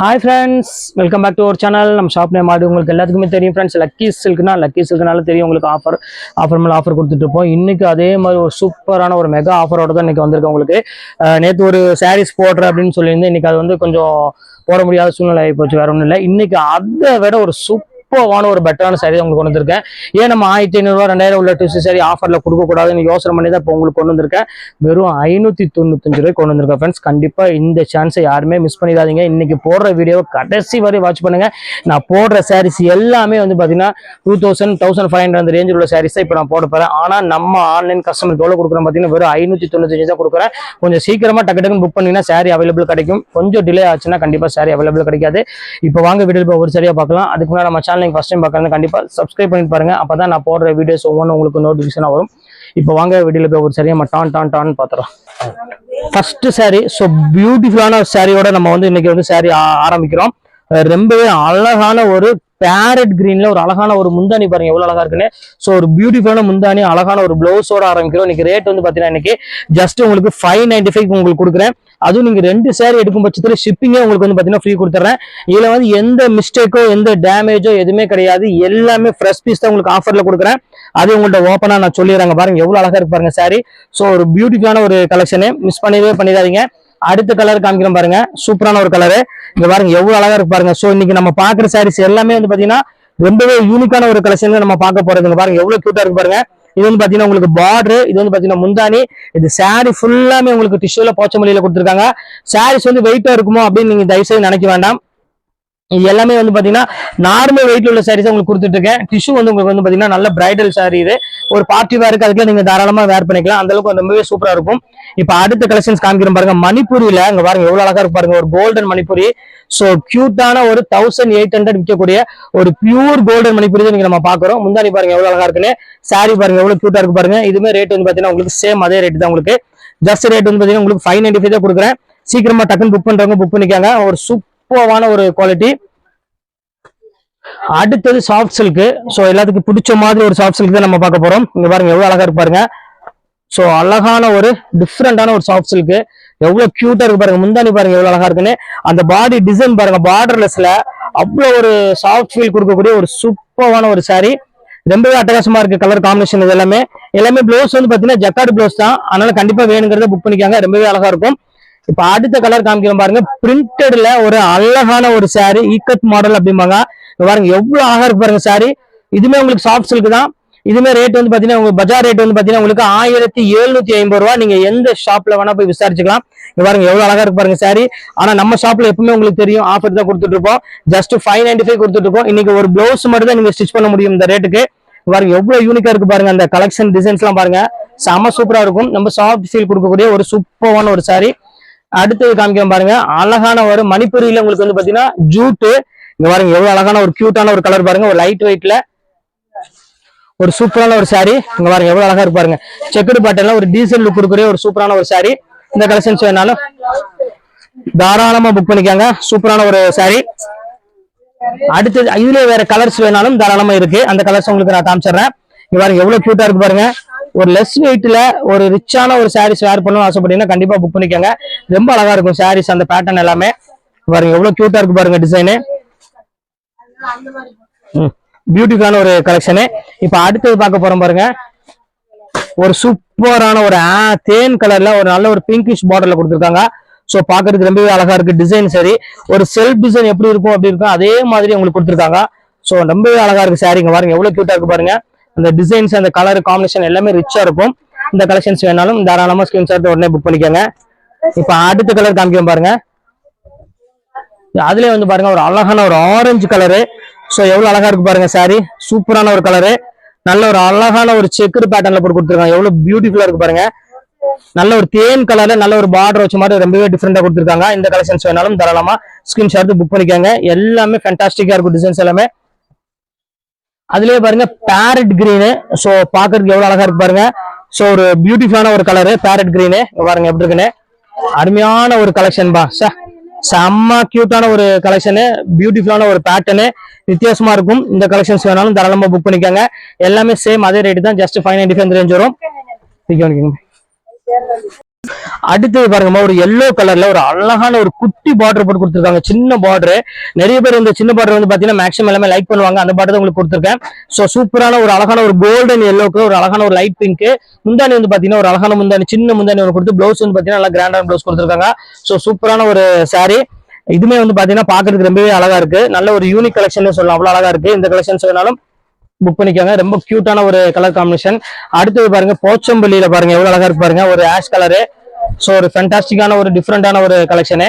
Hi friends welcome back to ஒரு channel நம்ம shop name ஆடு உங்களுக்கு எல்லாத்துக்குமே தெரியும் ஃப்ரெண்ட்ஸ் லக்கி சில்க்னா லக்கி சில்க்னால தெரியும் உங்களுக்கு ஆஃபர் ஆஃபர் மேலே ஆஃபர் கொடுத்துட்டு இருப்போம். இன்னைக்கு அதே மாதிரி ஒரு சூப்பரான ஒரு மெகா ஆஃபரோட தான் இன்னைக்கு வந்திருக்கு உங்களுக்கு. நேற்று ஒரு சாரீஸ் போடுற அப்படின்னு சொல்லியிருந்தேன். இன்னைக்கு அது வந்து கொஞ்சம் போட முடியாத சூழ்நிலை ஆகி போச்சு வேறு ஒன்றும் இல்லை. இன்னைக்கு அதை விட ஒரு சூப்பர் சூப்பரான ஒரு பெட்டரான சாரி உங்களுக்கு கொண்டு வந்திருக்கேன். ஏன் நம்ம ஆயிரத்தி ஐநூறுரூவா ரெண்டாயிரம் உள்ள டியூஸ் சாரி ஆஃபரில் கொடுக்கக்கூடாதுன்னு யோசனை பண்ணி தான் இப்போ உங்களுக்கு கொண்டு வந்திருக்கேன். வெறும் ஐநூற்றி தொண்ணூத்தஞ்சு ரூபாய் கொண்டு வந்திருக்கேன் ஃப்ரெண்ட்ஸ் கண்டிப்பாக இந்த சான்ஸை யாருமே மிஸ் பண்ணிடாதீங்க. இன்னைக்கு போடுற வீடியோவை கடைசி வரை வாட்ச் பண்ணுங்க. நான் போடுற சாரீஸ் எல்லாமே வந்து பார்த்தீங்கன்னா two thousand thousand five hundred அந்த ரேஞ்சில் உள்ள சாரீஸ் தான் இப்போ நான் போட போகிறேன் ஆனால் நம்ம ஆன்லைன் கஸ்டமருக்கு எவ்வளோ கொடுக்குறோம் பார்த்தீங்கன்னா வெறும் ஐநூற்றி தொண்ணூத்தஞ்சு தான் கொடுக்குறேன். கொஞ்சம் சீக்கிரமாக டக்கு டக்குன்னு புக் பண்ணீங்கன்னா சாரி அவைலபிள் கிடைக்கும். கொஞ்சம் டிலே ஆச்சுன்னா கண்டிப்பாக சாரி அவைலபிள் கிடைக்காது. இப்போ வாங்க வீடியோ ஒரு சரியாக பார்க்கலாம். அதுக்கு முன்னாடி நம்ம சேனல் நீங்கள் ஃபஸ்ட் டைம் பார்க்குறது கண்டிப்பாக சப்ஸ்கிரைப் பண்ணிட்டு பாருங்க. அப்போ தான் நான் போடுற வீடியோஸ் ஒவ்வொன்றும் உங்களுக்கு நோட்டிஃபிகேஷனாக வரும். இப்போ வாங்க வீடியோவில் போய் ஒரு சரியாக நம்ம டான் டான் டான் பார்த்துறோம் ஃபர்ஸ்ட் சாரீ ஸோ பியூட்டிஃபுல்லான சாரியோட நம்ம வந்து இன்னைக்கு வந்து saree ஆரம்பிக்கிறோம். ரொம்பவே அழகான ஒரு பேரட் கிரீன்ல ஒரு அழகான ஒரு முந்தானி பாருங்க எவ்வளவு அழகா இருக்குன்னு. ஸோ ஒரு பியூட்டிஃபுல்லான முந்தானி அழகான ஒரு பிளவுஸோட ஆரம்பிக்கிறோம். இன்னைக்கு ரேட் வந்து பாத்தீங்கன்னா இன்னைக்கு ஜஸ்ட் உங்களுக்கு ஃபைவ் நைன்டி ஃபைவ் உங்களுக்கு கொடுக்குறேன். அதுவும் நீங்கள் ரெண்டு சேரீ எடுக்கும் பட்சத்தில் ஷிப்பிங்கே உங்களுக்கு வந்து பார்த்தீங்கன்னா ஃப்ரீ கொடுத்துறேன். இதில் வந்து எந்த மிஸ்டேக்கோ எந்த டேமேஜோ எதுவுமே கிடையாது. எல்லாமே ஃப்ரெஷ் பீஸ் தான் உங்களுக்கு ஆஃபரில் கொடுக்குறேன். அது உங்கள்கிட்ட ஓப்பனாக நான் சொல்லிடுறேங்க பாருங்க. எவ்வளோ அழகாக இருக்கு பாருங்க சாரி ஸோ ஒரு பியூட்டிஃபுல்லான ஒரு கலெக்ஷனு மிஸ் பண்ணவே பண்ணிடாதீங்க. அடுத்த கலர் காமிக்கிறோம் பாருங்க. சூப்பரான ஒரு கலரு இங்க பாருங்க எவ்வளவு அழகா இருக்கு பாருங்க. ஸோ இன்னைக்கு நம்ம பாக்குற சாரீஸ் எல்லாமே வந்து பாத்தீங்கன்னா ரொம்பவே யூனிக்கான ஒரு கலெக்ஷன் நம்ம பார்க்க போறதுங்க பாருங்க. எவ்வளவு கியூட்டா இருக்கு பாருங்க. இது வந்து பாத்தீங்கன்னா உங்களுக்கு பார்டர் இது வந்து பாத்தீங்கன்னா முந்தானி இது சாரி ஃபுல்லாமே உங்களுக்கு டிஷ்யூல போச்சமல்லியில கொடுத்துருக்காங்க. சாரீஸ் வந்து வெயிட்டா இருக்குமோ அப்படின்னு நீங்க தயவுசெய்து நினைக்க வேண்டாம். இது எல்லாமே வந்து பாத்தீங்கன்னா நார்மல் வெயிட்ல உள்ள சாரீஸ் உங்களுக்கு கொடுத்துட்டு இருக்கேன். டிஷ்யூ வந்து உங்களுக்கு வந்து பாத்தீங்கன்னா நல்ல பிரைடல் சாரி இது. ஒரு பார்ட்டி வேருக்கு அதுக்குள்ள நீங்க தாராளமா வேர் பண்ணிக்கலாம். அந்த அளவுக்கு ரொம்பவே சூப்பரா இருக்கும். இப்ப அடுத்த கலெக்ஷன்ஸ் காமிக்கிறோம் பாருங்க. மணிப்பூரியில அங்க பாருங்க எவ்வளவு அழகா இருக்கு பாருங்க. ஒரு கோல்டன் மணிப்பூரி. சோ கியூட்டான ஒரு தௌசண்ட் எயிட் ஹண்ட்ரட் விற்கக்கூடிய ஒரு பியூர் கோல்டன் மணிப்பூரி நீங்க நம்ம பாக்குறோம் முந்தானி பாருங்க எவ்வளவு அழகா இருக்குன்னு. சாரி பாருங்க எவ்வளவு கியூட்டா இருக்கு பாருங்க. இதுமே ரேட் வந்து பாத்தீங்கன்னா உங்களுக்கு சேம் அதே ரேட் தான் உங்களுக்கு. ஜஸ்ட் ரேட் வந்து பாத்தீங்கன்னா உங்களுக்கு ஃபைவ் நைன்டி ஃபைவ் தான் கொடுக்குறேன். சீக்கிரமா டக்குன்னு புக் பண்றவங்க புக் பண்ணிக்காங்க. ஒரு சூப்பர்வான ஒரு குவாலிட்டி அடுத்தது சாஃப்ட் சில்க் ஸோ எல்லாத்துக்கும் பிடிச்ச மாதிரி ஒரு சாஃப்ட் சில்க் தான் நம்ம பார்க்க போறோம். இங்க பாருங்க எவ்வளவு அழகா இருப்பாருங்க ஸோ அழகான ஒரு டிஃப்ரெண்டான ஒரு சாஃப்ட் சில்க்கு எவ்வளவு கியூட்டா இருக்கு பாருங்க. முந்தானி பாருங்க எவ்வளவு அழகா இருக்குன்னு. அந்த பாடி டிசைன் பாருங்க பார்டர்லெஸ்ல அவ்வளோ ஒரு சாஃப்ட் ஃபீல் கொடுக்கக்கூடிய ஒரு சூப்பரான ஒரு saree. ரொம்பவே அட்டகாசமா இருக்கு கலர் காம்பினேஷன் இது எல்லாமே. எல்லாமே ப்ளவுஸ் வந்து பாத்தீங்கன்னா ஜக்கார்டு ப்ளவுஸ் தான். அதனால கண்டிப்பா வேணுங்கிறத புக் பண்ணிக்காங்க. ரொம்பவே அழகா இருக்கும். இப்ப அடுத்த கலர் காமிக்கிறோம் பாருங்க. பிரிண்டட்ல ஒரு அழகான ஒரு சாரி ஈக்கத் மாடல் அப்படிம்பாங்க. பாருங்க எவ்வளவு அழகா இருக்கு பாருங்க சாரி இதுமே உங்களுக்கு சாஃப்ட் சில்க் தான். இதுமே ரேட் வந்து பாத்தீங்கன்னா உங்களுக்கு பஜார் ரேட் வந்து பாத்தீங்கன்னா உங்களுக்கு ஆயிரத்தி எழுநூத்தி ஐம்பது ரூபா நீங்க எந்த ஷாப்ல வேணா போய் விசாரிச்சுக்கலாம். இங்க பாருங்க எவ்வளவு அழகா இருக்கு பாருங்க சாரி ஆனா நம்ம ஷாப்ல எப்பவுமே உங்களுக்கு தெரியும் ஆஃபர் தான் கொடுத்துட்டு இருப்போம். ஜஸ்ட் ஃபைவ் நைன்டி ஃபைவ் கொடுத்துட்டு இருக்கோம் இன்னைக்கு ஒரு பிளவுஸ் மட்டும் தான் நீங்க ஸ்டிச் பண்ண முடியும் இந்த ரேட்டுக்கு பாருங்க எவ்வளவு யூனிக்கா இருக்கு பாருங்க அந்த கலெக்ஷன் டிசைன்ஸ் எல்லாம் பாருங்க. செம சூப்பரா இருக்கும். நம்ம சாஃப்ட் ஃபீல் கொடுக்கக்கூடிய ஒரு சூப்பரான ஒரு சாரி அடுத்தது காமிக்கிறோம் பாருங்க அழகான ஒரு மணிப்பூரியில உங்களுக்கு வந்து பாத்தீங்கன்னா ஜூட்டு இங்க பாருங்க எவ்வளவு அழகான ஒரு கியூட்டான ஒரு கலர் பாருங்க. ஒரு லைட் வெயிட்ல ஒரு சூப்பரான ஒரு சாரி இங்க பாருங்க எவ்வளவு அழகா இருக்கு பாருங்க. செக்குடு பாட்டெல்லாம் ஒரு டீசல் லுக் கொடுக்குற ஒரு சூப்பரான ஒரு சாரி இந்த கலெக்ஷன்ஸ் வேணாலும் தாராளமா புக் பண்ணிக்காங்க. சூப்பரான ஒரு சாரி அடுத்தது இதுல வேற கலர்ஸ் வேணாலும் தாராளமா இருக்கு. அந்த கலர்ஸ் உங்களுக்கு நான் காமிச்சிடுறேன். இங்க பாருங்க எவ்வளவு கியூட்டா இருக்கு பாருங்க. ஒரு லெஸ் வெயிட்ல ஒரு ரிச்சான ஒரு சாரீஸ் வேர் பண்ணணும் ஆசைப்பட்டீங்கன்னா கண்டிப்பா புக் பண்ணிக்கோங்க. ரொம்ப அழகா இருக்கும் சாரீஸ் அந்த பேட்டர்ன் எல்லாமே. பாருங்க எவ்வளவு கியூட்டா இருக்கு பாருங்க டிசைனு பியூட்டிஃபுல்லான ஒரு கலெக்ஷனு இப்போ அடுத்தது பார்க்க போறோம் பாருங்க. ஒரு சூப்பரான ஒரு தேன் கலர்ல ஒரு நல்ல ஒரு பிங்கிஷ் பார்டர்ல கொடுத்துருக்காங்க. ஸோ பாக்குறதுக்கு ரொம்பவே அழகா இருக்கு டிசைன் சரி. ஒரு செல்ஃப் டிசைன் எப்படி இருக்கும் அப்படி இருக்கும் அதே மாதிரி உங்களுக்கு கொடுத்துருக்காங்க. ஸோ ரொம்பவே அழகா இருக்கு சாரிங்க பாருங்க. எவ்வளவு கியூட்டா இருக்கு பாருங்க. அந்த டிசைன்ஸ் அந்த கலர் காம்பினேஷன் எல்லாமே ரிச்சா இருக்கும். இந்த கலெக்ஷன்ஸ் வேணாலும் தாராளமா ஸ்கிரீன்ஷாட் உடனே புக் பண்ணிக்கோங்க. இப்ப அடுத்த கலர் காமிக்கிறேன் பாருங்க. அதுலேயே வந்து பாருங்க ஒரு அழகான ஒரு ஆரஞ்சு கலரு சோ எவ்வளவு அழகா இருக்கு பாருங்க சாரி சூப்பரான ஒரு கலரு நல்ல ஒரு அழகான ஒரு செக்குடு பேட்டர்ல போட்டு கொடுத்துருக்காங்க. எவ்வளவு பியூட்டிஃபுல்லா இருக்கு பாருங்க. நல்ல ஒரு தேன் கலர்ல நல்ல ஒரு பார்டர் வச்ச மாதிரி ரொம்பவே டிஃப்ரெண்டா கொடுத்துருக்காங்க. இந்த கலெக்ஷன்ஸ் வேணாலும் தாராளமா ஸ்கிரீன்ஷாட் புக் பண்ணிக்கோங்க. எல்லாமே ஃபேண்டாஸ்டிக்கா இருக்கும் டிசைன்ஸ் எல்லாமே. அதுலயே பாருங்க பேரட் கிரீனு சோ பாக்குறதுக்கு எவ்வளவு அழகா இருக்கு பாருங்க. சோ ஒரு பியூட்டிஃபுல்லான ஒரு கலரு பேரட் கிரீனு பாருங்க எப்படி இருக்குன்னு. அருமையான ஒரு கலெக்ஷன் பா. ச செம்ம கியூட்டான ஒரு கலெக்ஷனு பியூட்டிஃபுல்லான ஒரு பேட்டர்னு வித்தியாசமா இருக்கும். இந்த கலெக்ஷன்ஸ் வேணாலும் தாராளமா புக் பண்ணிக்கோங்க. எல்லாமே சேம் அதே ரேட் தான் just five ninety five range வரும். அடுத்தது பாருங்கம்மா ஒரு எல்லோ கலர்ல ஒரு அழகான ஒரு குட்டி பார்டர் போட்டு கொடுத்துருக்காங்க. சின்ன பார்டர் நிறைய பேர் இந்த சின்ன பார்டர் வந்து பாத்தீங்கன்னா மேக்ஸிமம் எல்லாமே லைக் பண்ணுவாங்க. அந்த பார்டர் உங்களுக்கு கொடுத்துருக்கேன். சோ சூப்பரான ஒரு அழகான ஒரு கோல்டன் எல்லோக்கு ஒரு அழகான ஒரு லைட் பிங்க் முந்தானி வந்து பாத்தீங்கன்னா ஒரு அழகான முந்தானி சின்ன முந்தானி ஒரு கொடுத்து ப்ளவுஸ் வந்து பாத்தீங்கன்னா நல்லா கிராண்டான ப்ளவுஸ் கொடுத்துருக்காங்க. சோ சூப்பரான ஒரு சாரீ இதுமே வந்து பாத்தீங்கன்னா பாக்குறதுக்கு ரொம்பவே அழகா இருக்கு. நல்ல ஒரு யூனிக் கலெக்ஷன் சொல்லலாம். அவ்வளவு அழகா இருக்கு. இந்த கலெக்ஷன்ஸ் வேணாலும் புக் பண்ணிக்கோங்க. ரொம்ப கியூட்டான ஒரு கலர் காம்பினேஷன் அடுத்தது பாருங்க போச்சம்பள்ளியில பாருங்க எவ்வளவு அழகா இருக்கு பாருங்க. ஒரு ஆஷ் கலரு ஸோ ஒரு ஃபென்டாஸ்டிக்கான ஒரு டிஃப்ரெண்டான ஒரு கலெக்ஷனு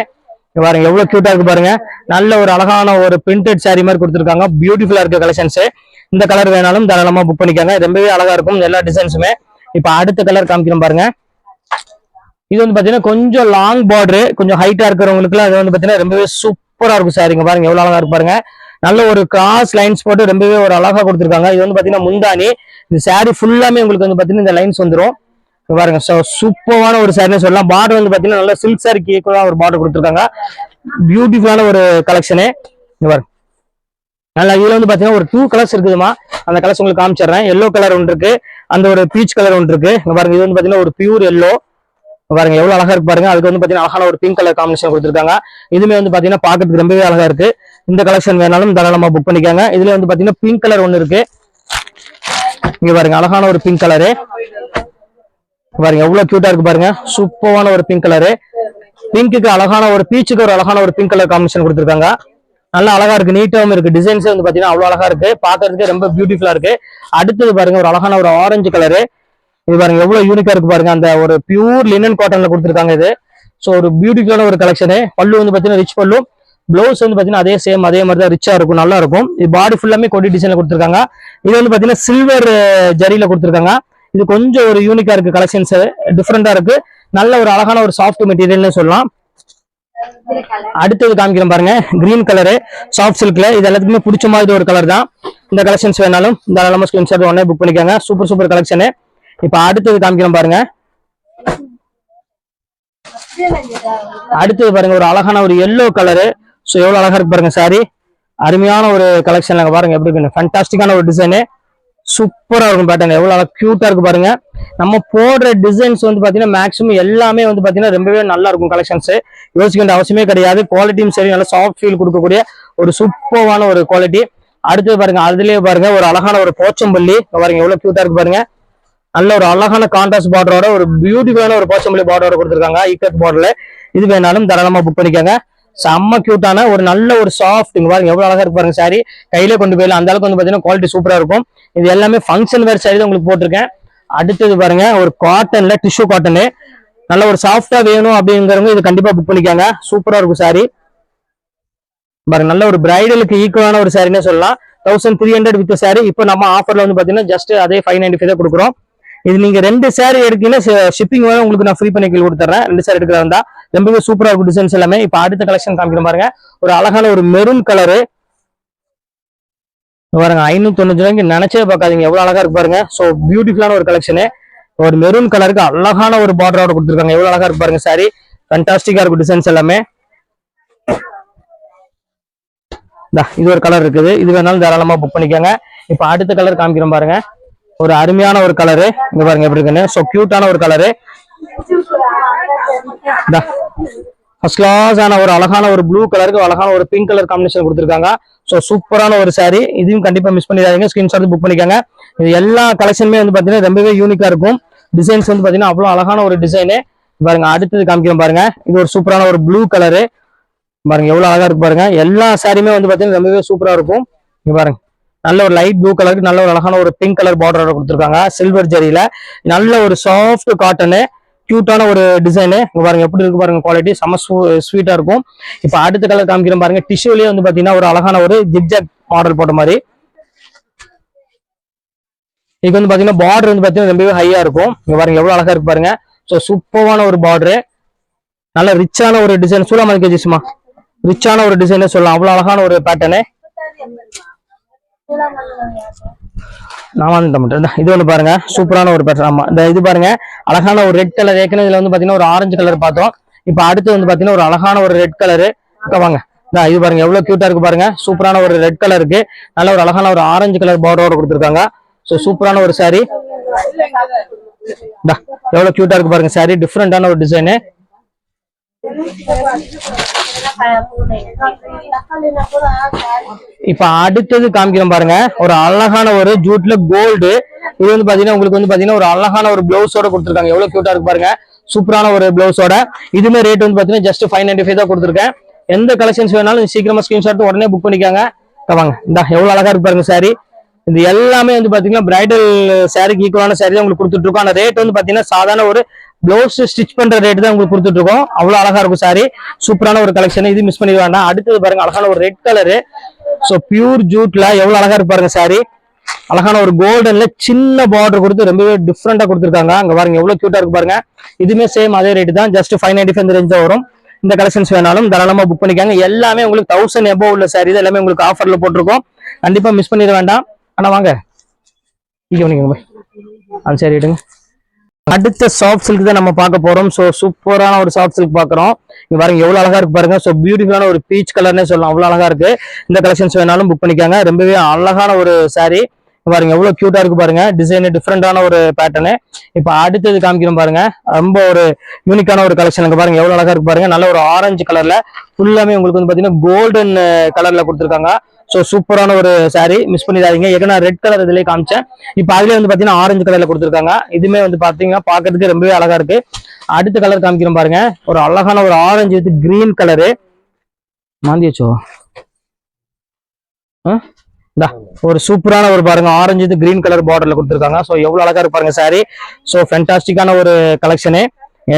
பாருங்க எவ்வளவு கியூட்டா இருக்கு பாருங்க. நல்ல ஒரு அழகான ஒரு பிரிண்டட் சாரி மாதிரி கொடுத்துருக்காங்க. பியூட்டிஃபுல்லா இருக்க கலெக்ஷன்ஸ் இந்த கலர் வேணாலும் தாராளமா புக் பண்ணிக்காங்க. ரொம்பவே அழகா இருக்கும் எல்லா டிசைன்ஸுமே இப்போ அடுத்த கலர் காமிக்கிறோம் பாருங்க. இது வந்து பாத்தீங்கன்னா கொஞ்சம் லாங் பார்டரு கொஞ்சம் ஹைட்டா இருக்கிறவங்களுக்கு அது வந்து பாத்தீங்கன்னா ரொம்பவே சூப்பரா இருக்கும் சாரிங்க பாருங்க எவ்வளவு அழகா இருக்கு பாருங்க. நல்ல ஒரு கிராஸ் லைன்ஸ் போட்டு ரொம்பவே ஒரு அழகா கொடுத்துருக்காங்க. இது வந்து பாத்தீங்கன்னா முந்தானி இந்த சாரி ஃபுல்லாமே உங்களுக்கு வந்து பாத்தீங்கன்னா இந்த லைன்ஸ் வந்துடும் பாருங்க ஸோ சூப்பரான ஒரு சாரின்னு சொல்லலாம். பார்டர் வந்து பார்த்தீங்கன்னா நல்லா சில்க் சாரிக்கு ஈக்குவலாக ஒரு பார்டர் கொடுத்துருக்காங்க. பியூட்டிஃபுல்லான ஒரு கலெக்ஷனு இங்கே பாருங்க. நல்லா இதில் வந்து பார்த்தீங்கன்னா ஒரு டூ கலர்ஸ் இருக்குதுமா அந்த கலர்ஸ் உங்களுக்கு காமிச்சிடுறேன். எல்லோ கலர் ஒன்று இருக்கு. அந்த ஒரு பீச் கலர் ஒன்று இருக்கு. இங்கே பாருங்க இது வந்து பார்த்தீங்கன்னா ஒரு பியூர் எல்லோ பாருங்க எவ்வளவு அழகா இருக்கு பாருங்க. அதுக்கு வந்து பாத்தீங்கன்னா அழகான ஒரு பிங்க் கலர் காம்பினேஷன் கொடுத்துருக்காங்க. இதுமே வந்து பாத்தீங்கன்னா பாக்கிறதுக்கு ரொம்பவே அழகா இருக்கு. இந்த கலெக்ஷன் வேணாலும் தாராளமா புக் பண்ணிக்காங்க. இதுல வந்து பாத்தீங்கன்னா பிங்க் கலர் ஒன்று இருக்கு. இங்க பாருங்க அழகான ஒரு பிங்க் கலரு பாருங்க எவ்வளவு கியூட்டா இருக்கு பாருங்க. சூப்பரான ஒரு பிங்க் கலரு பிங்க்குக்கு அழகான ஒரு பீச்சுக்கு ஒரு அழகான ஒரு பிங்க் கலர் காம்பினேஷன் கொடுத்துருக்காங்க. நல்லா அழகா இருக்கு நீட்டாவும் இருக்கு. டிசைன்ஸே வந்து பாத்தீங்கன்னா அவ்வளவு அழகா இருக்கு. பாக்குறதுக்கு ரொம்ப பியூட்டிஃபுல்லா இருக்கு. அடுத்தது பாருங்க ஒரு அழகான ஒரு ஆரஞ்சு கலரு இது பாருங்க எவ்வளவு யூனிக்கா இருக்கு பாருங்க. அந்த ஒரு பியூர் லினன் காட்டன்ல கொடுத்துருக்காங்க இது. ஸோ ஒரு பியூட்டிஃபுல்லான ஒரு கலெக்ஷனு பல்லு வந்து பாத்தீங்கன்னா ரிச் பல்லு. ப்ளவுஸ் வந்து பாத்தீங்கன்னா அதே சேம் அதே மாதிரி தான் ரிச்சா இருக்கும் நல்லா இருக்கும். இது பாடி ஃபுல்லாமே கொடி டிசைன்ல கொடுத்துருக்காங்க. இது வந்து பாத்தீங்கன்னா சில்வர் ஜரியில eh, கொடுத்துருக்காங்க. இது கொஞ்சம் ஒரு யூனிக்கா இருக்கு கலெக்ஷன்ஸ் டிஃப்ரெண்டா இருக்கு. நல்ல ஒரு அழகான ஒரு சாஃப்ட் மெட்டீரியல்னு சொல்லலாம். அடுத்தது காமிக்கிறேன் பாருங்க. கிரீன் கலரு சாஃப்ட் சில்க்ல இது எல்லாத்துக்குமே பிடிச்ச மாதிரி ஒரு கலர் தான். இந்த கலெக்ஷன்ஸ் வேணாலும் தாராளமா ஸ்கிரீன்ஷாட் உடனே புக் பண்ணிக்கோங்க. சூப்பர் சூப்பர் கலெக்ஷனு இப்போ அடுத்தது காமிக்கிறேன் பாருங்க. அடுத்தது பாருங்க. ஒரு அழகான ஒரு எல்லோ கலரு ஸோ எவ்வளவு அழகா இருக்கு பாருங்க சாரி அருமையான ஒரு கலெக்ஷன் பாருங்க. எப்படி இருக்கு ஃபண்டாஸ்டிக்கான ஒரு டிசைனு சூப்பரா இருக்கும் பேட்டர்ன் எவ்வளவு அழகாக கியூட்டா இருக்கு பாருங்க. நம்ம போடுற டிசைன்ஸ் வந்து பாத்தீங்கன்னா மேக்ஸிமம் எல்லாமே வந்து பாத்தீங்கன்னா ரொம்பவே நல்லா இருக்கும் கலெக்ஷன்ஸ் யோசிக்க வேண்டிய அவசியமே கிடையாது. குவாலிட்டியும் சரி நல்லா சாஃப்ட் ஃபீல் கொடுக்கக்கூடிய ஒரு சூப்பரான ஒரு குவாலிட்டி அடுத்தது பாருங்க அதுலயே பாருங்க ஒரு அழகான ஒரு போச்சம்பள்ளி. பாருங்க எவ்வளவு கியூட்டா இருக்கு பாருங்க. நல்ல ஒரு அழகான கான்ட்ராஸ்ட் பார்டரோட ஒரு பியூட்டிஃபுல்லான ஒரு போச்சம்பள்ளி பார்டரோட கொடுத்துருக்காங்க. ஈக்கட் பார்டர்ல இது வேணாலும் தாராளமா புக் பண்ணிக்கோங்க. செம்ம கியூட்டான ஒரு நல்ல ஒரு சாஃப்ட் இங்க பாருங்க எவ்வளவு அழகா இருக்கு பாருங்க சாரி கையில கொண்டு போயிடலாம். அந்த அளவுக்கு வந்து பாத்தீங்கன்னா குவாலிட்டி சூப்பரா இருக்கும். இது எல்லாமே ஃபங்க்ஷன் வேர் சாரி தான் உங்களுக்கு போட்டிருக்கேன். அடுத்தது பாருங்க ஒரு காட்டன்ல டிஷ்யூ காட்டனு நல்ல ஒரு சாஃப்டா வேணும் அப்படிங்கிறவங்க இது கண்டிப்பா புக் பண்ணிக்காங்க. சூப்பரா இருக்கும் சாரி பாருங்க நல்ல ஒரு பிரைடலுக்கு ஈக்குவலான ஒரு சாரினே சொல்லலாம். Thousand three hundred with sari இப்போ நம்ம ஆஃபர்ல வந்து பாத்தீங்கன்னா ஜஸ்ட் அதே ஃபைவ் நைன்டி ஃபைவ் தான் கொடுக்குறோம். இது நீங்க ரெண்டு சேரீ எடுக்கீங்கன்னா ஷிப்பிங் வேணும் உங்களுக்கு நான் ஃப்ரீ பண்ணி கீழ் கொடுத்துறேன். ரெண்டு சாரி எடுக்கிறதா இருந்தா ரொம்பவே சூப்பரா இருக்கும் டிசைன்ஸ் எல்லாமே. இப்போ அடுத்த கலெக்ஷன் காமிக்கிற பாருங்க. ஒரு அழகான ஒரு மெரூன் கலரு பாருங்க ஐநூத்தி தொண்ணூத்தி ரூபாய்க்கு நினைச்சே பார்க்காதீங்க. எவ்வளவு அழகா இருக்கு பாருங்க. ஸோ பியூட்டிஃபுல்லான ஒரு கலெக்ஷனு ஒரு மெரூன் கலருக்கு அழகான ஒரு பார்டரோட கொடுத்துருக்காங்க. எவ்வளவு அழகா இருக்கு பாருங்க சாரி ஃபண்டாஸ்டிக்கா இருக்கும் டிசைன்ஸ் எல்லாமே. இது ஒரு கலர் இருக்குது. இது வேணாலும் தாராளமா புக் பண்ணிக்கோங்க. இப்போ அடுத்த கலர் காமிக்கிறோம் பாருங்க. ஒரு அருமையான ஒரு கலரு இங்க பாருங்க எப்படி இருக்குன்னு. ஸோ கியூட்டான ஒரு கலரு ஃபர்ஸ்ட் கிளாஸ் ஆன ஒரு அழகான ஒரு ப்ளூ கலருக்கு அழகான ஒரு பிங்க் கலர் காம்பினேஷன் கொடுத்துருக்காங்க. ஸோ சூப்பரான ஒரு சாரீ இதையும் கண்டிப்பாக மிஸ் பண்ணிடாதீங்க. ஸ்கிரீன்ஷாட் புக் பண்ணிக்கோங்க. இது எல்லா கலெக்ஷனுமே வந்து பார்த்தீங்கன்னா ரொம்பவே யூனிக்காக இருக்கும். டிசைன்ஸ் வந்து பார்த்தீங்கன்னா அவ்வளோ அழகான ஒரு டிசைனு பாருங்க அடுத்தது காமிக்கிறோம் பாருங்க. இது ஒரு சூப்பரான ஒரு ப்ளூ கலரு பாருங்க எவ்வளோ அழகாக இருக்கு பாருங்க. எல்லா சாரியுமே வந்து பார்த்தீங்கன்னா ரொம்பவே சூப்பராக இருக்கும். இங்கே பாருங்க. நல்ல ஒரு லைட் ப்ளூ கலருக்கு நல்ல ஒரு அழகான ஒரு பிங்க் கலர் பார்டரோட கொடுத்துருக்காங்க. சில்வர் ஜரியில நல்ல ஒரு சாஃப்ட் காட்டனு கியூட்டான ஒரு டிசைனு பாருங்க எப்படி இருக்கு பாருங்க குவாலிட்டி செம ஸ்வீட்டா இருக்கும். இப்போ அடுத்த கலர் காமிக்கிறேன் பாருங்க. டிஷ்யூலயே வந்து பாத்தீங்கன்னா ஒரு அழகான ஒரு ஜிப்ஜாக் மாடல் போட்ட மாதிரி. இதுக்கு வந்து பாத்தீங்கன்னா பார்டர் வந்து பாத்தீங்கன்னா ரொம்பவே ஹையா இருக்கும். இங்க பாருங்க எவ்வளவு அழகா இருக்கு பாருங்க. ஸோ சூப்பரான ஒரு பார்டரு நல்ல ரிச்சான ஒரு டிசைன் சூழாமதி கேஜிஸ்மா ரிச்சான ஒரு டிசைனே சொல்லலாம். அவ்வளவு அழகான ஒரு பேட்டர்னு நான் தமிழ் இது வந்து பாருங்க. சூப்பரான ஒரு பேட்டர்ன் ஆமா இந்த இது பாருங்க. அழகான ஒரு ரெட் கலர் ஏற்கனவே இதுல வந்து பாத்தீங்கன்னா ஒரு ஆரஞ்சு கலர் பார்த்தோம். இப்போ அடுத்து வந்து பாத்தீங்கன்னா ஒரு அழகான ஒரு ரெட் கலரு வாங்க. இது பாருங்க. எவ்வளவு கியூட்டா இருக்கு பாருங்க. சூப்பரான ஒரு ரெட் கலருக்கு நல்ல ஒரு அழகான ஒரு ஆரஞ்சு கலர் பார்டரோட கொடுத்துருக்காங்க. ஸோ சூப்பரான ஒரு சாரி எவ்வளவு கியூட்டா இருக்கு பாருங்க. சாரி டிஃப்ரெண்டான ஒரு டிசைனு இப்ப அடுத்தது காமிக்கிறோம் பாருங்க. ஒரு அழகான ஒரு ஜூட்ல கோல்டு இது வந்து பாத்தீங்கன்னா உங்களுக்கு வந்து பாத்தீங்கன்னா ஒரு அழகான ஒரு பிளவுஸோட கொடுத்துருக்காங்க. எவ்வளவு கியூட்டா இருக்கு பாருங்க. சூப்பரான ஒரு பிளவுஸோட இதுமே ரேட் வந்து பாத்தீங்கன்னா ஜஸ்ட் ஃபைவ் நைன்டி ஃபைவ் தான் கொடுத்துருக்கேன். எந்த கலெக்ஷன்ஸ் வேணாலும் சீக்கிரமா ஸ்கிரீன்ஷாட் உடனே புக் பண்ணிக்காங்க. வாங்க. இந்த எவ்வளவு அழகா இருக்கு பாருங்க சாரி இது எல்லாமே வந்து பாத்தீங்கன்னா பிரைடல் சாரிக்கு ஈக்குவலான சாரி தான் உங்களுக்கு கொடுத்துட்டு இருக்கோம். அந்த ரேட் வந்து பாத்தீங்கன்னா சாதாரண ஒரு பிளவுஸ் ஸ்டிச் பண்ற ரேட் தான் உங்களுக்கு கொடுத்துட்டு இருக்கோம் அவ்வளவு அழகா இருக்கும் சாரி சூப்பரான ஒரு கலெக்ஷன் இது மிஸ் பண்ணி வேண்டாம் அடுத்தது பாருங்க அழகான ஒரு ரெட் கலரு ஸோ பியூர் ஜூட்ல எவ்வளவு அழகா இருப்பாருங்க சாரி அழகான ஒரு கோல்டன்ல சின்ன பார்டர் கொடுத்து ரொம்பவே டிஃப்ரெண்டா கொடுத்துருக்காங்க. அங்க பாருங்க எவ்வளவு கியூட்டா இருக்கு பாருங்க. இதுமே சேம் அதே ரேட் தான். Just five ninety five range வரும். இந்த கலெக்ஷன்ஸ் வேணாலும் தாராளமா புக் பண்ணிக்காங்க. எல்லாமே உங்களுக்கு தௌசண்ட் எபோ உள்ள சாரி இது எல்லாமே உங்களுக்கு ஆஃபர்ல போட்டிருக்கோம். கண்டிப்பா மிஸ் பண்ணிட வேண்டாம். ஆனா வாங்க. இங்க பண்ணிக்கோங்க ஆ சரி எடுங்க. அடுத்த சாஃப்ட் சில்க் தான் நம்ம பார்க்க போறோம். ஸோ சூப்பரான ஒரு சாஃப்ட் சில்க் பாக்குறோம் இங்க பாருங்க எவ்வளவு அழகா இருக்கு பாருங்க. ஸோ பியூட்டிஃபுல்லான ஒரு பீச் கலர்னே சொல்லலாம். அவ்வளவு அழகா இருக்கு. இந்த கலெக்ஷன்ஸ் வேணாலும் புக் பண்ணிக்காங்க. ரொம்பவே அழகான ஒரு சாரீ பாருங்க எவ்வளவு கியூட்டா இருக்கு பாருங்க. டிசைன் டிஃப்ரெண்டான ஒரு பேட்டர்னு இப்போ அடுத்தது காமிக்கிறோம் பாருங்க. ரொம்ப ஒரு யூனிக்கான ஒரு கலெக்ஷன் இருக்கு பாருங்க எவ்வளவு அழகா இருக்கு பாருங்க. நல்ல ஒரு ஆரஞ்சு கலர்ல ஃபுல்லாமே உங்களுக்கு வந்து பாத்தீங்கன்னா கோல்டன் கலர்ல கொடுத்துருக்காங்க. ஸோ சூப்பரான ஒரு சாரி மிஸ் பண்ணிடாதீங்க. ஏன்னா ரெட் கலர் இதுலேயே காமிச்சேன். இப்போ அதுலேயே வந்து பார்த்தீங்கன்னா ஆரஞ்சு கலரில் கொடுத்துருக்காங்க. இதுமே வந்து பார்த்தீங்கன்னா பார்க்கறதுக்கு ரொம்பவே அழகா இருக்கு. அடுத்த கலர் காமிக்கிறோம் பாருங்க. ஒரு அழகான ஒரு ஆரஞ்சு வித் கிரீன் கலரு மாந்தி வச்சோ ஆ? இந்தா, ஒரு சூப்பரான ஒரு பாருங்க ஆரஞ்சு வித் கிரீன் கலர் பார்டர்ல கொடுத்துருக்காங்க. ஸோ எவ்வளோ அழகா இருக்கு பாருங்க சாரி ஸோ ஃபென்டாஸ்டிக்கான ஒரு கலெக்ஷனு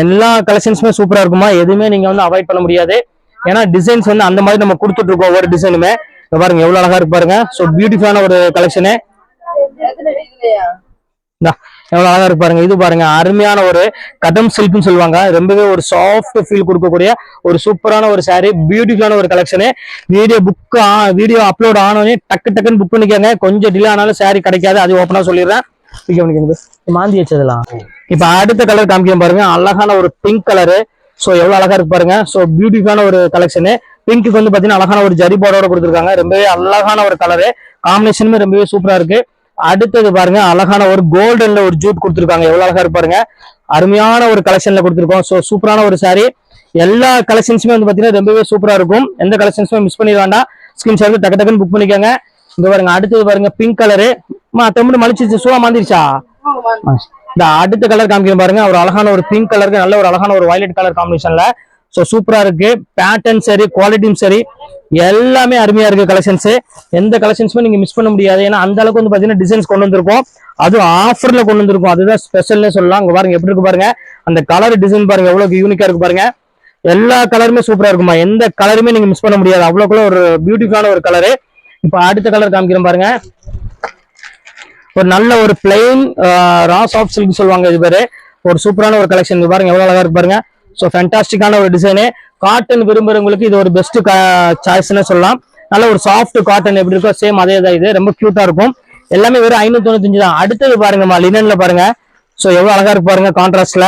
எல்லா கலெக்ஷன்ஸுமே சூப்பரா இருக்குமா? எதுவுமே நீங்க வந்து அவாய்ட் பண்ண முடியாது. ஏன்னா டிசைன்ஸ் வந்து அந்த மாதிரி நம்ம கொடுத்துட்டு இருக்கோம் ஒவ்வொரு டிசைனுமே பாருங்க எவ்வளவு அழகா இருக்கு பாருங்க. ஸோ பியூட்டிஃபுல்லான ஒரு கலெக்ஷனு எவ்வளவு அழகா இருக்கு பாருங்க. இது பாருங்க அருமையான ஒரு கடம் சில்க்னு சொல்லுவாங்க. ரொம்பவே ஒரு சாஃப்ட் ஃபீல் கொடுக்கக்கூடிய ஒரு சூப்பரான ஒரு saree பியூட்டிஃபுல்லான ஒரு collection video book video upload ஆனோடனே டக்கு டக்குன்னு புக் பண்ணிக்கோங்க. கொஞ்சம் டிலே ஆனாலும் saree கிடைக்காது. அது ஓப்பனா சொல்லிடுறேன். மாந்தி வச்சதெல்லாம். இப்ப அடுத்த கலர் காமிக்க பாருங்க. அழகான ஒரு பிங்க் கலரு சோ எவ்வளவு அழகா இருக்கு பாருங்க. சோ பியூட்டிஃபுல்லான ஒரு கலெக்ஷனு பிங்க்கு வந்து பாத்தீங்கன்னா அழகான ஒரு ஜரி பார்டரோட கொடுத்துருக்காங்க. ரொம்பவே அழகான ஒரு கலரு காம்பினேஷனுமே ரொம்பவே சூப்பரா இருக்கு. அடுத்தது பாருங்க அழகான ஒரு கோல்டன்ல ஒரு ஜூட் கொடுத்துருக்காங்க. எவ்வளவு அழகா இருக்கு பாருங்க. அருமையான ஒரு கலெக்ஷன்ல கொடுத்துருக்கோம். ஸோ சூப்பரான ஒரு saree. எல்லா கலெக்ஷன்ஸுமே வந்து பாத்தீங்கன்னா ரொம்பவே சூப்பரா இருக்கும். எந்த கலெக்ஷன்ஸுமே மிஸ் பண்ணிட வேண்டாம் ஸ்கிரீன்ஷாட் வந்து டக்கு டக்குன்னு புக் பண்ணிக்கோங்க. இங்க பாருங்க அடுத்தது பாருங்க பிங்க் கலரு மா தமிழ் மலிச்சிச்சு சூழா மாந்திருச்சா? இந்த அடுத்த கலர் காமிக்கிறேன் பாருங்க. ஒரு அழகான ஒரு பிங்க் கலருக்கு நல்ல ஒரு அழகான ஒரு வயலட் கலர் காம்பினேஷன்ல ஸோ சூப்பராக இருக்கு. பேட்டர்ன் சரி குவாலிட்டியும் சரி. எல்லாமே அருமையா இருக்கு கலெக்ஷன்ஸ் எந்த கலெக்ஷன்ஸுமே நீங்க மிஸ் பண்ண முடியாது. ஏன்னா அந்த அளவுக்கு வந்து பாத்தீங்கன்னா டிசைன்ஸ் கொண்டு வந்திருக்கோம். அதுவும் ஆஃபர்ல கொண்டு வந்திருக்கோம். அதுதான் ஸ்பெஷல்னே சொல்லலாம். அங்கே பாருங்க எப்படி இருக்கு பாருங்க. அந்த கலர் டிசைன் பாருங்க எவ்வளவு யூனிக்கா இருக்கு பாருங்க. எல்லா கலருமே சூப்பரா இருக்குமா? எந்த கலருமே நீங்க மிஸ் பண்ண முடியாது. அவ்வளவுக்குள்ள ஒரு பியூட்டிஃபுல்லான ஒரு கலரு இப்போ அடுத்த கலர் காமிக்கிறேன் பாருங்க. ஒரு நல்ல ஒரு பிளெயின் ராஸ் ஆஃப் சில்க் சொல்லுவாங்க இது பேரு. ஒரு சூப்பரான ஒரு கலெக்ஷன் பாருங்க எவ்வளவு அழகா இருக்கு பாருங்க. ஸோ ஃபேண்டாஸ்டிக்கான ஒரு டிசைனு காட்டன் விரும்புகிறவங்களுக்கு இது ஒரு பெஸ்ட் சாய்ஸ்னு சொல்லலாம். நல்ல ஒரு சாஃப்ட் காட்டன் எப்படி இருக்கோ சேம் அதே தான் இது. ரொம்ப கியூட்டா இருக்கும். எல்லாமே வெறும் ஐநூத்தி தொண்ணூத்தஞ்சு தான். அடுத்தது பாருங்கம்மா லினன்ல பாருங்க. ஸோ எவ்வளவு அழகா இருக்கு பாருங்க கான்ட்ராஸ்ட்ல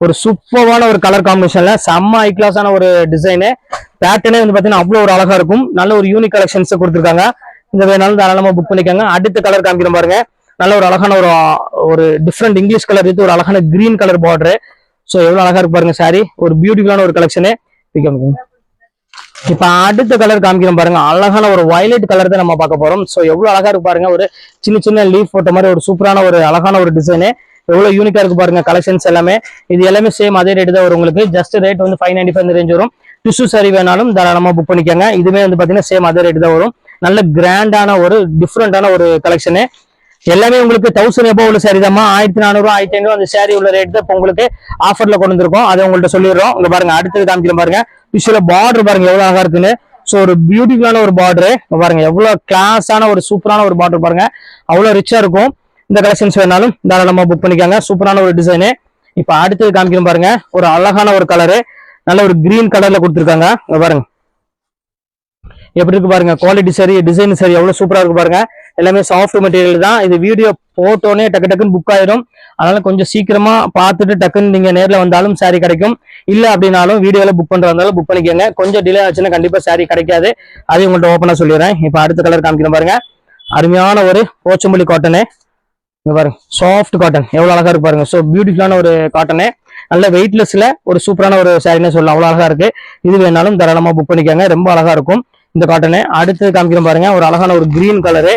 ஒரு சூப்பரான ஒரு கலர் காம்பினேஷன்ல செம்ம ஐ கிளாஸான ஒரு டிசைனு பேட்டர்னே வந்து பாத்தீங்கன்னா அவ்வளவு ஒரு அழகா இருக்கும். நல்ல ஒரு யூனிக் கலெக்ஷன்ஸ் கொடுத்துருக்காங்க. இந்த வேணாலும் தாராளமா புக் பண்ணிக்கோங்க. அடுத்த கலர் காமிக்கிறோம் பாருங்க. நல்ல ஒரு அழகான ஒரு ஒரு டிஃப்ரெண்ட் இங்கிலீஷ் கலர் இது ஒரு அழகான கிரீன் கலர் பார்டரு ஸோ எவ்வளவு அழகா இருக்கு பாருங்க சாரி ஒரு பியூட்டிஃபுல்லான ஒரு கலெக்ஷனு இப்ப அடுத்த கலர் காமிக்கிறோம் பாருங்க. அழகான ஒரு வயலட் கலர் தான் நம்ம பார்க்க போறோம். ஸோ எவ்வளவு அழகா இருக்கு பாருங்க. ஒரு சின்ன சின்ன லீஃப் போட்ட மாதிரி ஒரு சூப்பரான ஒரு அழகான ஒரு டிசைனு எவ்வளவு யூனிக்கா இருக்கு பாருங்க கலெக்ஷன்ஸ் எல்லாமே. இது எல்லாமே சேம் அதே ரேட் தான் வரும் உங்களுக்கு. ஜஸ்ட் ரேட் வந்து ஃபைவ் நைன்டி ஃபைவ் ரேஞ்ச் வரும். டிஷ்யூ சாரி வேணாலும் தாராளமா புக் பண்ணிக்கோங்க. இதுவே வந்து பாத்தீங்கன்னா சேம் அதே ரேட் தான் வரும். நல்ல கிராண்டான ஒரு டிஃப்ரெண்டான ஒரு கலெக்ஷனு எல்லாமே உங்களுக்கு தௌசண்ட் எபோ உள்ள சாரி தான் ஆயிரத்தி நானூறு ஆயிரத்தி ஐநூறு அந்த சாரி உள்ள ரேட் தான் இப்போ உங்களுக்கு ஆஃபர்ல கொண்டு வந்திருக்கோம். அதை உங்கள்ட்ட சொல்லிடுறோம். இங்க பாருங்க அடுத்தது காமிக்கிறேன் பாருங்க. விஷயம் பார்டர் பாருங்க எவ்வளவு அழகா இருக்குன்னு. ஸோ ஒரு பியூட்டிஃபுல்லான ஒரு பார்டர் பாருங்க எவ்வளவு கிளாஸான ஒரு சூப்பரான ஒரு பார்டர் பாருங்க. அவ்வளவு ரிச்சா இருக்கும். இந்த கலெக்ஷன்ஸ் வேணாலும் தாராளமா புக் பண்ணிக்காங்க. சூப்பரான ஒரு டிசைனு இப்போ அடுத்தது காமிக்கணும் பாருங்க. ஒரு அழகான ஒரு கலரு நல்ல ஒரு கிரீன் கலர்ல கொடுத்துருக்காங்க. பாருங்க. எப்படி இருக்கு பாருங்க? குவாலிட்டி சரி டிசைன் சரி எவ்வளவு சூப்பரா இருக்கு பாருங்க. எல்லாமே சாஃப்ட் மெட்டீரியல் தான். இது வீடியோ போட்டோன்னே டக்கு டக்குன்னு புக் ஆயிடும். அதனால கொஞ்சம் சீக்கிரமா பார்த்துட்டு டக்குன்னு நீங்க நேர்ல வந்தாலும் சாரி கிடைக்கும். இல்ல அப்படின்னாலும் வீடியோல புக் பண்றதா இருந்தாலும் புக் பண்ணிக்கோங்க. கொஞ்சம் டிலே ஆச்சுன்னா கண்டிப்பா சாரி கிடைக்காது. அதையும் உங்கள்ட்ட ஓப்பனா சொல்லிடுறேன். இப்போ அடுத்த கலர் காமிக்கிறேன் பாருங்க. அருமையான ஒரு போச்சம்பள்ளி காட்டனு இங்க பாருங்க சாஃப்ட் காட்டன் எவ்வளவு அழகா இருக்கு பாருங்க. ஸோ பியூட்டிஃபுல்லான ஒரு காட்டனு நல்ல வெயிட்லெஸ்ல ஒரு சூப்பரான ஒரு சாரின்னு சொல்லலாம். அவ்வளவு அழகா இருக்கு. இது வேணாலும் தாராளமா புக் பண்ணிக்கோங்க. ரொம்ப அழகா இருக்கும். இந்த காட்டனு. அடுத்து காமிக்கிற பாருங்க. ஒரு அழகான ஒரு கிரீன் கலரு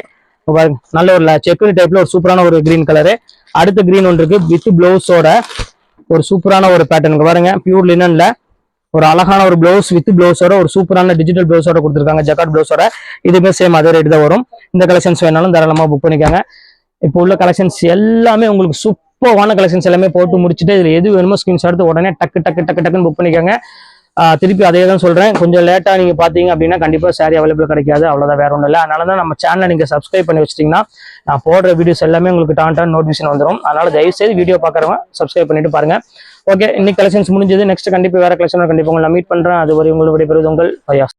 நல்ல ஒரு செக்குரி டைப்ல ஒரு சூப்பரான ஒரு கிரீன் கலரு அடுத்த கிரீன் ஒன்று இருக்கு. வித் பிளவுஸோட ஒரு சூப்பரான ஒரு பேட்டர்னுக்கு பாருங்க. பியூர் லினன்ல ஒரு அழகான ஒரு பிளவுஸ் வித் பிளவுஸோட ஒரு சூப்பரான டிஜிட்டல் பிளவுஸோட கொடுத்துருக்காங்க. ஜக்காட் பிளவுஸோட இதுவுமே சேம் அதே ரேட் தான் வரும். இந்த கலெக்ஷன்ஸ் வேணாலும் தாராளமாக புக் பண்ணிக்காங்க. இப்போ உள்ள கலெக்ஷன்ஸ் எல்லாமே உங்களுக்கு சூப்பரான கலெக்ஷன்ஸ் எல்லாமே போட்டு முடிச்சுட்டு இதில் எது வேணுமோ ஸ்கிரீன்ஷாட் எடுத்து உடனே டக்கு டக்கு டக்கு டக்குன்னு புக் பண்ணிக்கோங்க. திருப்பி அதே தான் சொல்றேன். கொஞ்சம் லேட்டா நீங்க பாத்தீங்க அப்படின்னா கண்டிப்பா சாரி அவைலபிள் கிடைக்காது. அவ்வளவுதான் வேற ஒன்றும் இல்லை. அதனால தான் நம்ம சேனலை நீங்க சப்ஸ்கிரைப் பண்ணி வச்சிட்டீங்கன்னா நான் போடுற வீடியோஸ் எல்லாமே உங்களுக்கு டான் டான் நோட்டிஃபிகேஷன் வந்துடும் அதனால தயவு செய்து வீடியோ பாக்குறவங்க சப்ஸ்கிரைப் பண்ணிட்டு பாருங்க. ஓகே இன்னைக்கு கலெக்ஷன்ஸ் முடிஞ்சது. நெக்ஸ்ட் கண்டிப்பா வேற கலெக்ஷன் கண்டிப்பா உங்களை மீட் பண்றேன். அது வரை உங்களுடைய விடைபெறுவது உங்கள் பயாஸ்.